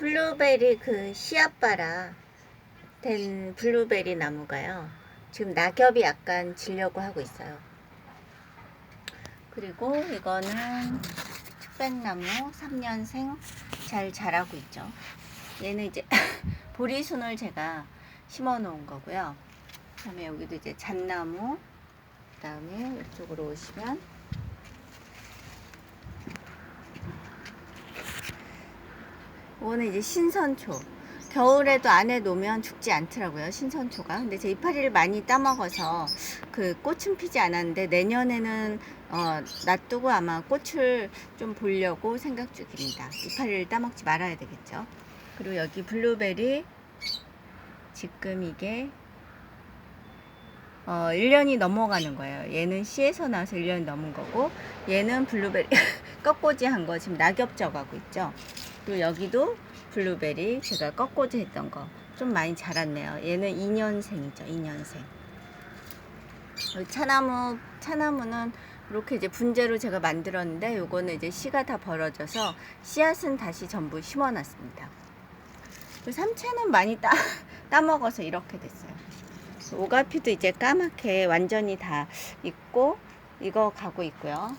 블루베리 그 씨앗바라 된 블루베리 나무가요. 지금 낙엽이 약간 지려고 하고 있어요. 그리고 이거는 특백나무 3년생 잘 자라고 있죠. 얘는 이제 보리순을 제가 심어 놓은 거고요. 그다음에 여기도 이제 잣나무 그다음에 이쪽으로 오시면 이거는 이제 신선초. 겨울에도 안에 놓으면 죽지 않더라고요. 신선초가. 근데 제 이파리를 많이 따먹어서 그 꽃은 피지 않았는데 내년에는 어, 놔두고 아마 꽃을 좀 보려고 생각 중입니다. 이파리를 따먹지 말아야 되겠죠. 그리고 여기 블루베리 지금 이게 어, 1년이 넘어가는 거예요. 얘는 씨에서 나와서 1년이 넘은 거고 얘는 블루베리 꺾꽂이 한 거 지금 낙엽 져가고 있죠. 그리고 여기도 블루베리 제가 꺾꽂이 했던 거 좀 많이 자랐네요. 얘는 2년생이죠. 2년생. 차나무 차나무는 이렇게 이제 분재로 제가 만들었는데 요거는 이제 씨가 다 벌어져서 씨앗은 다시 전부 심어놨습니다. 그 삼채는 많이 따, 따먹어서 이렇게 됐어요. 오가피도 이제 까맣게 완전히 다 있고 이거 가고 있고요.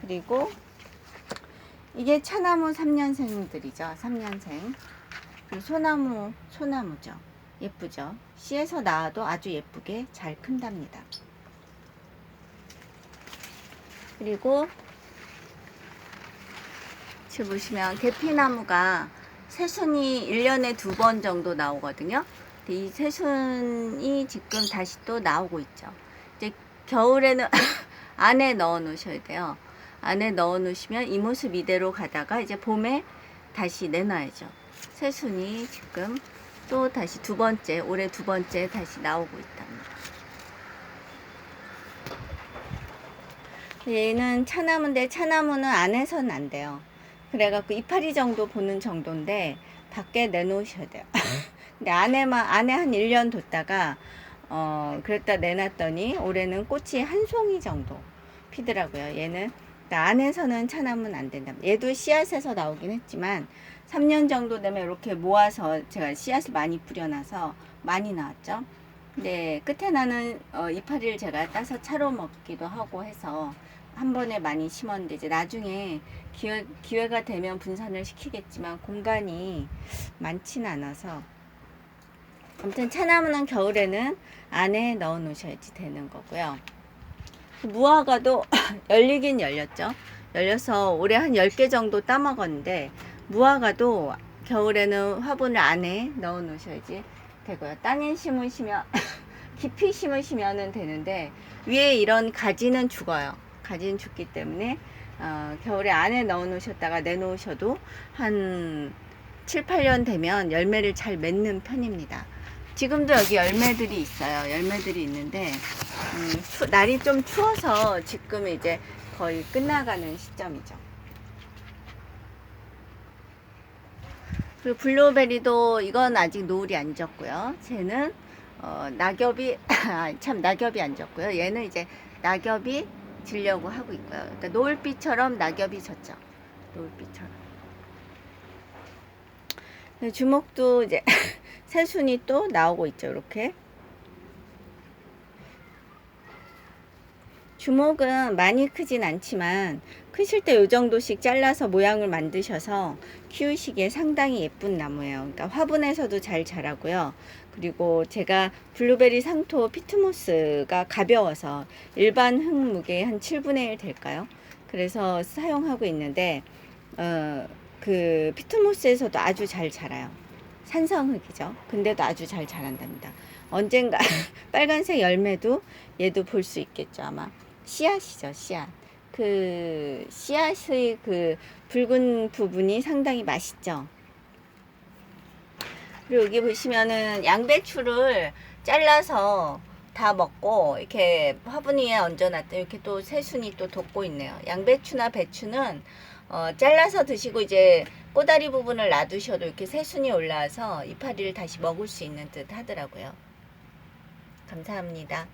그리고 이게 차나무 3년생들이죠. 3년생. 그리고 소나무, 소나무죠. 예쁘죠. 씨에서 나와도 아주 예쁘게 잘 큰답니다. 그리고 지금 보시면 계피나무가 새순이 1년에 두 번 정도 나오거든요. 이 새순이 지금 다시 또 나오고 있죠. 이제 겨울에는 안에 넣어 놓으셔야 돼요. 안에 넣어 놓으시면 이 모습 이대로 가다가 이제 봄에 다시 내놔야죠. 새순이 지금 또 다시 두 번째, 올해 두 번째 다시 나오고 있답니다. 얘는 차나무인데 차나무는 안에서는 안 돼요. 그래갖고 이파리 정도 보는 정도인데 밖에 내놓으셔야 돼요. 근데 안에만 안에 한 1년 뒀다가 어 그랬다 내놨더니 올해는 꽃이 한 송이 정도 피더라고요. 얘는 그러니까 안에서는 차나무는 안 된다. 얘도 씨앗에서 나오긴 했지만 3년 정도 되면 이렇게 모아서 제가 씨앗을 많이 뿌려놔서 많이 나왔죠. 근데 끝에 나는 어, 이파리를 제가 따서 차로 먹기도 하고 해서 한 번에 많이 심었는데 이제 나중에 기회, 기회가 되면 분산을 시키겠지만 공간이 많지는 않아서 아무튼 차나무는 겨울에는 안에 넣어 놓으셔야지 되는 거고요. 무화과도 열리긴 열렸죠. 열려서 올해 한 10개 정도 따먹었는데 무화과도 겨울에는 화분을 안에 넣어 놓으셔야지 되고요. 땅에 심으시면 깊이 심으시면 되는데 위에 이런 가지는 죽어요. 가지는 죽기 때문에 어, 겨울에 안에 넣어 놓으셨다가 내놓으셔도 한 7, 8년 되면 열매를 잘 맺는 편입니다. 지금도 여기 열매들이 있어요. 열매들이 있는데 음, 추- 날이 좀 추워서 지금 이제 거의 끝나가는 시점이죠. 그리고 블루베리도 이건 아직 노을이 안 졌고요. 쟤는 어, 낙엽이 아, 참 낙엽이 안 졌고요. 얘는 이제 낙엽이 지려고 하고 있고요. 그러니까 노을빛처럼 낙엽이 졌죠. 노을빛처럼. 네, 주먹도 이제 새 순이 또 나오고 있죠. 이렇게. 주먹은 많이 크진 않지만 크실 때 요 정도씩 잘라서 모양을 만드셔서 키우시기에 상당히 예쁜 나무예요. 그러니까 화분에서도 잘 자라고요. 그리고 제가 블루베리 상토 피트모스가 가벼워서 일반 흙 무게 한 7분의 1 될까요? 그래서 사용하고 있는데 어, 그 피트모스에서도 아주 잘 자라요. 산성흙이죠. 근데도 아주 잘 자란답니다. 언젠가 빨간색 열매도 얘도 볼 수 있겠죠 아마 씨앗이죠 씨앗 그 씨앗의 그 붉은 부분이 상당히 맛있죠 그리고 여기 보시면은 양배추를 잘라서 다 먹고 이렇게 화분 위에 얹어놨더니 이렇게 또 새순이 또 돋고 있네요 양배추나 배추는 어, 잘라서 드시고 이제 꼬다리 부분을 놔두셔도 이렇게 새순이 올라와서 이파리를 다시 먹을 수 있는 듯 하더라고요 감사합니다.